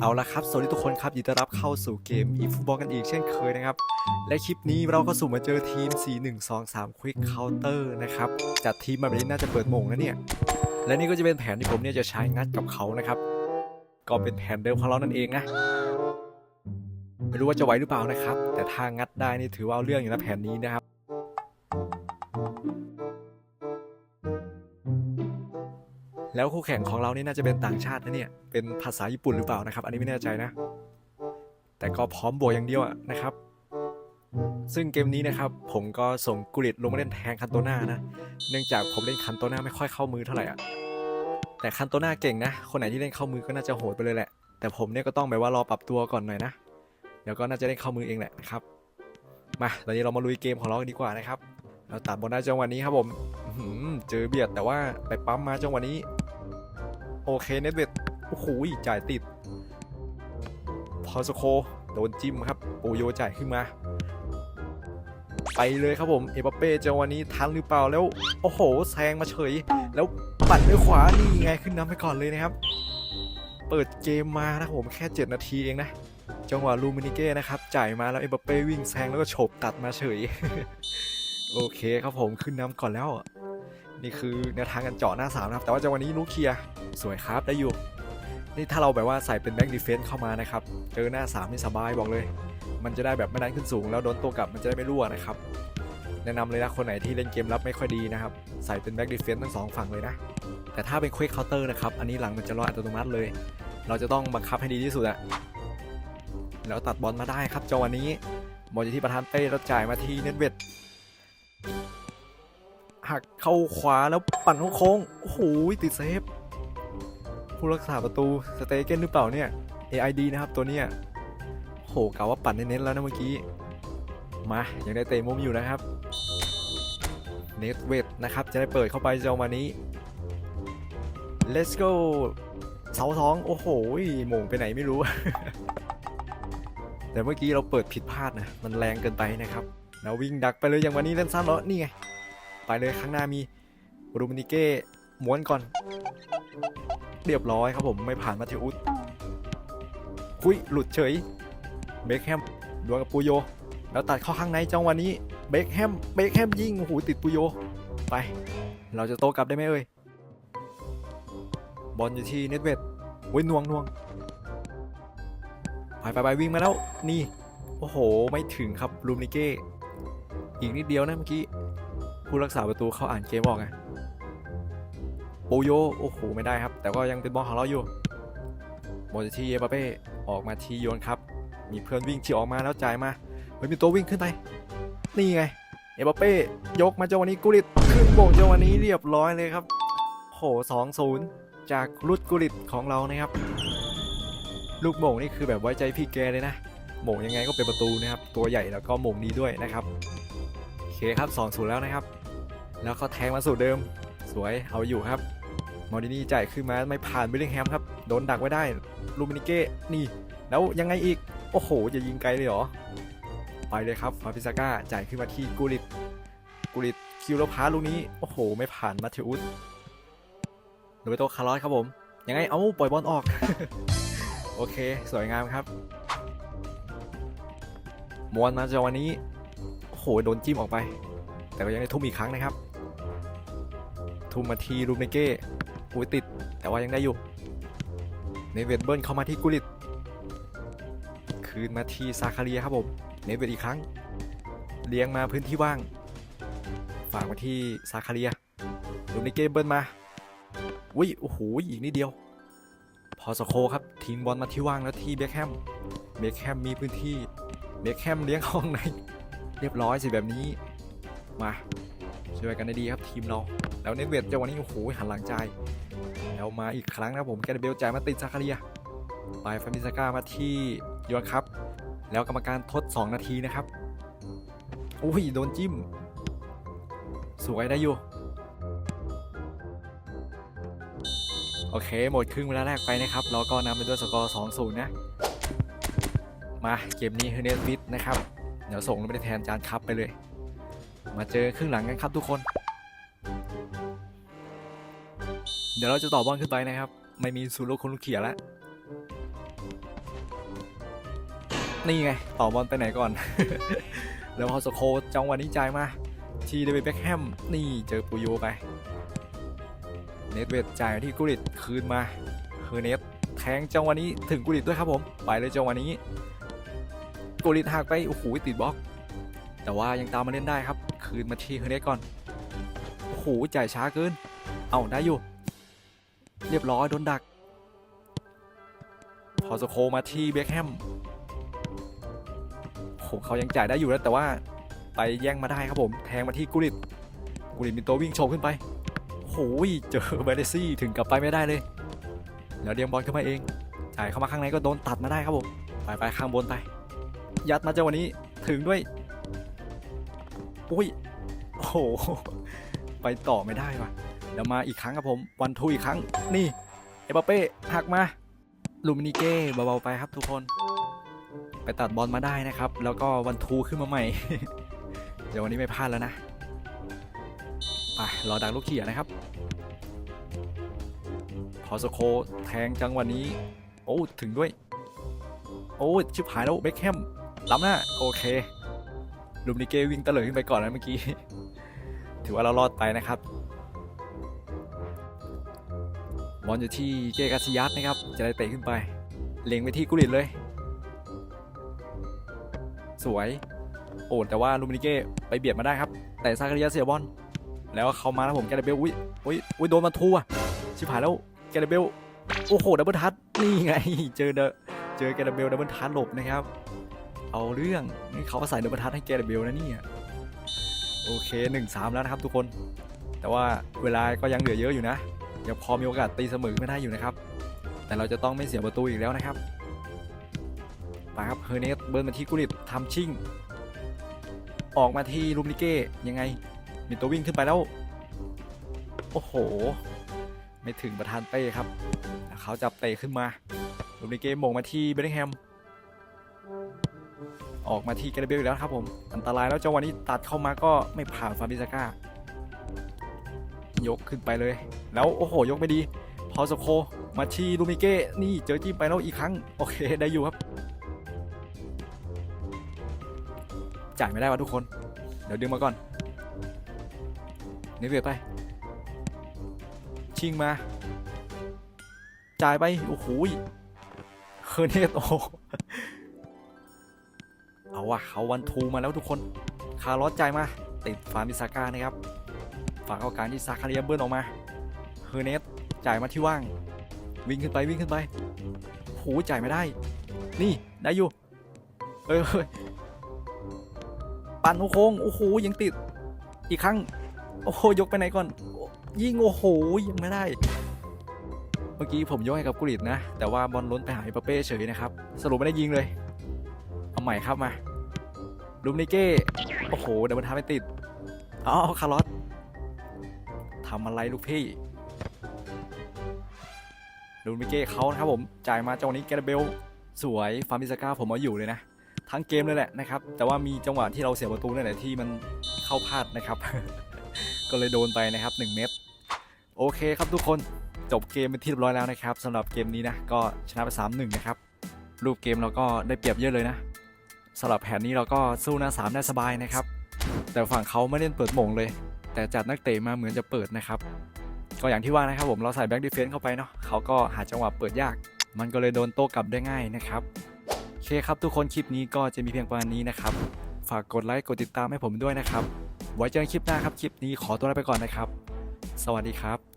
เอาละครับ สวัสดีทุกคนครับยินดีต้อนรับเข้าสู่เกม e ฟุตบอลกันอีกเช่นเคยนะครับ และคลิปนี้เราก็สุ่มมาเจอทีม 4123 Quick Counter นะครับจัดทีมมาแบบนี้น่าจะเปิดโมงนะเนี่ย และนี่ก็จะเป็นแผนที่ผมเนี่ยจะใช้งัดกับเขานะครับ ก็เป็นแผนเดิมของเรานั่นเองนะ ไม่รู้ว่าจะไหวหรือเปล่านะครับ แต่ถ้างัดได้นี่ถือว่าเอาเรื่องอยู่นะแผนนี้นะครับ แล้วคู่แข่งของเรานี่น่าจะเป็นต่างชาตินะเนี่ยเป็นภาษาญี่ปุ่นหรือเปล่านะครับ อันนี้ไม่แน่ใจนะ แต่ก็พร้อมบวกอย่างเดียวอะนะครับ ซึ่งเกมนี้นะครับผมก็ส่งกุลิตลงมาเล่นแทนคันโตนานะ เนื่องจากผมเล่นคันโตนาไม่ค่อยเข้ามือเท่าไหร่อะแต่คันโตนาเก่งนะ คนไหนที่เล่นเข้ามือก็น่าจะโหดไปเลยแหละ แต่ผมเนี่ยก็ต้องแบบว่ารอปรับตัวก่อนหน่อยนะเดี๋ยวก็น่าจะได้เข้ามือเองแหละนะครับ มาตอนนี้เรามาลุยเกมของเราดีกว่านะครับเราตัดบอลได้จังหวะนี้ครับผมเจอเบียดแต่ว่าไปปั๊มมาจังหวะนี้ โอเคเน็ตเวทโอ้โหจ่ายติด พอสโค โดนจิ้มครับปูโยจ่ายขึ้นมา ไปเลยครับผมเอปเป้จังวะนี้ทันหรือเปล่าแล้ว โอ้โหแซงมาเฉย แล้วปัดด้วยขวานี่ไงขึ้นน้ำไปก่อนเลยนะครับ เปิดเกมมานะครับผมแค่ 7 นาทีเองนะ จังหวะลูมินิเก้นะครับจ่ายมาแล้วเอปเป้วิ่งแซงแล้วก็โฉบตัดมาเฉย โอเคครับผมขึ้นน้ำก่อนแล้ว นี่คือแนวทางกันเจาะหน้าสามนะครับ แต่ว่าจังหวะนี้ลูกเคลียสวยครับได้อยู่ นี่ถ้าเราแบบว่าใส่เป็นแบ็กดีเฟนส์เข้ามานะครับ เจอหน้า3นี่สบายบอกเลย มันจะได้แบบไม่ดันขึ้นสูง แล้วโดนตัวกลับมันจะได้ไม่รั่วนะครับ แนะนำเลยนะคนไหนที่เล่นเกมรับไม่ค่อยดีนะครับ ใส่เป็นแบ็กดีเฟนส์ทั้งสองฝั่งเลยนะ แต่ถ้าเป็นควิกเคาน์เตอร์นะครับ อันนี้หลังมันจะรออัตโนมัติเลย เราจะต้องบังคับให้ดีที่สุดอะแล้วตัดบอลมาได้ครับจังหวะนี้บอลอยู่ที่ประธานเป้แล้วจ่ายมาที่เน็ตเวท หักเข้าขวาแล้วปั่นเข้าโค้ง โอ้โห ติดเซฟ ผู้รักษาประตูสเตเกนหรือเปล่าเนี่ย AID นะครับตัวเนี้ยโหกะว่าปั่นเน้นๆแล้วนะเมื่อกี้ มายังได้เตะมุมอยู่นะครับเนทเวทนะครับ จะได้เปิดเข้าไปจังหวะนี้ let's go เสาสองโอ้โหหม่งไปไหนไม่รู้ แต่เมื่อกี้เราเปิดผิดพลาดนะ มันแรงเกินไปนะครับ แล้ววิ่งดักไปเลยอย่างวันนี้เล่นสั้นแล้วนี่ไง ไปเลยข้างหน้ามีรูมินิเก้ม้วนก่อน เรียบร้อยครับผมไม่ผ่านมาเทอุสคุยหลุดเฉยเบคแฮมดวลกับปูโย แล้วตัดเข้าข้างในจังหวะนี้เบคแฮมเบคแฮมยิงโอ้โหติดปูโย ไป เราจะโตกลับได้ไหมเอ่ยบอลอยู่ที่เน็ตเวทโอ้ยนวงนวงไปไปไปวิ่งมาแล้วนี่ โอ้โห ไม่ถึงครับรูมนิเก้ อีกนิดเดียวนะเมื่อกี้ ผู้รักษาประตูเขาอ่านเกมออกไงโปโยโอ้โหไม่ได้ครับ แต่ก็ยังเป็นบอลของเราอยู่บอลที่เอเปเป้ออกมาทีโยนครับ มีเพื่อนวิ่งที่ออกมาแล้วจ่ายมาเฮ้ยมีตัววิ่งขึ้นไป นี่ไงเอเปเป้ยกมาเจังหวะนี้กุลิตขึ้นโบกจังหวะนี้เรียบร้อยเลยครับโหสองศูนย์จากรุดกุลิตของเรานะครับ ลูกโมงนี่คือแบบไว้ใจพี่แกเลยนะโมงยังไงก็เป็นประตูนะครับ ตัวใหญ่แล้วก็โมงดีด้วยนะครับ เคครับ2 0แล้วนะครับ แล้วเขาแทงมาสู่เดิม สวยเอาอยู่ครับมอร์ดินี่จ่ายขึ้นมาไม่ผ่านบิลลิงแฮมครับ โดนดักไว้ได้ ลูมินิเก้ นี่ แล้วยังไงอีก โอ้โห จะยิงไกลเลยเหรอ ไปเลยครับฟาพิซาก้าจ่ายขึ้นมาที่กูริตกูริตคิวโรพาลูกนี้ โอ้โห ไม่ผ่านมาเทอุสโรเบโตคาร์ลอสครับผม ยังไง เอาปล่อยบอลออก โอเค สวยงามครับมวนมาจังหวะนี้ โอ้โหโดนจิ้มออกไป แต่ก็ยังได้ทุ่มอีกครั้งนะครับ ทุ่มมาทีรูมเนเก้อุ้ยติด แต่ว่ายังได้อยู่เนเวตเบิลเข้ามาที่กุลิต คืนมาที่ซาคาเรียครับผมเนเวตอีกครั้ง เลี้ยงมาพื้นที่ว่าง ฝากมาที่ซาคาเรียรูมเนเก้เบิลมาอุ้ยโอ้โหอีกนิดเดียว พอสโคครับทิ้งบอลมาที่ว่างแล้วที่เบคแฮมเบคแฮมมีพื้นที่เบคแฮมเลี้ยงเข้าข้างใน เรียบร้อยสิแบบนี้ มาช่วยกันได้ดีครับทีมเรา แล้วเนเวทจังหวะนี้โอ้โหหันหลังใจแล้วมาอีกครั้งนะผมแกนเบลจ่ายมาติดซาคาเรียไปฟามิสก้ามาที่ยอนครับ แล้วกรรมการทด 2 นาทีนะครับโอ้ยโดนจิ้ม สวยได้อยู่ โอเค หมดครึ่งเวลาแรกไปนะครับ เราก็นำไปด้วยสกอร์ 2-0 นะ มาเกมนี้เฮเนสวิทนะครับ เดี๋ยวส่งลงไปแทนจานครับไปเลย มาเจอครึ่งหลังกันครับทุกคน เดี๋ยวเราจะต่อบอลขึ้นไปนะครับ ไม่มีซูโร่คนลูกเขียแล้วนี่ไง ต่อบอลไปไหนก่อน แล้วพอสโคจังหวะนี้จ่ายมา ทีเดวิดเบ็คแฮม นี่เจอปูโยไป เนตเวดจ่ายที่กุริตคืนมาเฮอร์เนสแทงจังหวะนี้ถึงกุริตด้วยครับผม ไปเลยจังหวะนี้ กุริตหักไป โอ้โห ติดบล็อก แต่ว่ายังตามมาเล่นได้ครับ คืนมาที่เฮอร์เนสก่อน โอ้โห จ่ายช้าเกิน เอาได้อยู่ เรียบร้อยโดนดัก พอสโคมาที่เบคแฮมโหเขายังจ่ายได้อยู่นะแต่ว่าไปแย่งมาได้ครับผม แทงมาที่กุริตกุริตมีตัววิ่งโฉบขึ้นไปโหยเจอเบเดซี่ถึงกลับไปไม่ได้เลย แล้วเดียมบอลเข้ามาเอง จ่ายเข้ามาข้างในก็โดนตัดมาได้ครับผม ไปไปข้างบนไป ยัดมาจังวะนี้ถึงด้วยอุ้ยโอ้โหไปต่อไม่ได้ว่ะแล้วมาอีกครั้งครับผมวันทูอีกครั้งนี่เอปเป้หักมาลูมินิเก้เบาๆไปครับทุกคน ไปตัดบอลมาได้นะครับ แล้วก็วันทูขึ้นมาใหม่ เดี๋ยววันนี้ไม่พลาดแล้วนะไปรอดักลูกเขียนะครับ พอสโคแทงจังหวะนี้ โอ้ถึงด้วย โอ้ชิบหายแล้วเบคแฮม ล้ำหน้าโอเคลูมินิเก้วิ่งเลิดขึ้นไปก่อนนะเมื่อกี้ ถือว่าเรารอดไปนะครับบอลอยู่ที่เกกาซิยัสนะครับ จะได้เตะขึ้นไป เล็งไปที่กุลิตเลย สวย โอ้แต่ว่าลูมินิเก้ไปเบียดมาได้ครับ แต่ซาคาริยาเสียบอล แล้วเขามาแล้วผมแกเรเบล อุ้ยอุ้ยอุ้ยโดนมาทัวชิบหายแล้วแกเรเบล โอ้โห ดับเบิลทัชนี่ไง เจอเดเจอแกเรเบล ดับเบิลทัชหลบนะครับ เอาเรื่องนี่เขาก็ใส่ดับเบิลทัชให้แกเรเบลนะเนี่ยโอเคหนึ่งสามแล้วนะครับทุกคน แต่ว่าเวลาก็ยังเหลือเยอะอยู่นะยังพอมีโอกาสตีเสมอไม่ได้อยู่นะครับ แต่เราจะต้องไม่เสียประตูอีกแล้วนะครับไปครับเฮอร์เนสเบิร์นมาที่กุลิตทำชิ่ง ออกมาที่ลูมินิเก้ยังไง มีตัววิ่งขึ้นไปแล้ว โอ้โห ไม่ถึงประธานเป้ครับ เขาจับเตะขึ้นมาลูมินิเก้มงมาที่เบลลิงแฮม ออกมาที่กรเบลอีกแล้วครับผม อันตรายแล้วจังหวะนี้ตัดเข้ามาก็ไม่ผ่านฟาบิซาก้ายกขึ้นไปเลย แล้วโอ้โห ยกไม่ดี พอสโค มาที่ลูมิเก้ นี่เจอจิ้มไปแล้วอีกครั้ง โอเค ได้อยู่ครับ จ่ายไม่ได้วะทุกคน เดี๋ยวดึงมาก่อนเนเวียไป ชิงมา จ่ายไป โอ้โหยเคอร์เนตโอ้โห เอาว่ะเขาวันทูมาแล้วทุกคน คาร์ลอสจ่ายมา ติดฟาร์มิซาก้านะครับ ฝากเอาการที่ซาคาเรียเบิร์นออกมา เฮอร์เนสจ่ายมาที่ว่าง วิ่งขึ้นไปวิ่งขึ้นไปโหจ่ายไม่ได้ นี่ได้อยู่ เอ้ยเอ้ยปั่นโค้งโอ้โหยังติด อีกครั้ง โอ้โหยกไปไหนก่อน ยิงโอ้โหยังไม่ได้ เมื่อกี้ผมยกให้กับกุลิตนะ แต่ว่าบอลล้นไปหาอเปเป้เฉยนะครับ สรุปไม่ได้ยิงเลย เอาใหม่ครับมา ลูมนิเก้ โอ้โห เดี๋ยวมันทำไม่ติดอ๋อคาร์ลอสทำอะไรลูกพี่ลูมิเก้เขานะครับผม จ่ายมาจังหวะนี้แกรเบล สวยฟาร์มิสก้าผมเอาอยู่เลยนะ ทั้งเกมเลยแหละนะครับ แต่ว่ามีจังหวะที่เราเสียประตูนั่นแหละที่มันเข้าพลาดนะครับ ก็เลยโดนไปนะครับ 1 เม็ดโอเคครับทุกคนจบเกมเป็นที่เรียบร้อยแล้วนะครับสำหรับเกมนี้นะก็ชนะไป3-1นะครับรูปเกมเราก็ได้เปรียบเยอะเลยนะ สำหรับแผนนี้เราก็สู้หน้าสามได้สบายนะครับ แต่ฝั่งเขาไม่เล่นเปิดมงเลย แต่จัดนักเตะมาเหมือนจะเปิดนะครับ ก็อย่างที่ว่านะครับผมเราใส่แบ็กดิเฟนซ์เข้าไปเนาะเขาก็หาจังหวะเปิดยาก มันก็เลยโดนโต้กลับได้ง่ายนะครับโอเคครับทุกคนคลิปนี้ก็จะมีเพียงประมาณนี้นะครับ ฝากกดไลค์กดติดตามให้ผมด้วยนะครับ ไว้เจอกันคลิปหน้าครับคลิปนี้ขอตัวลาไปก่อนนะครับ สวัสดีครับ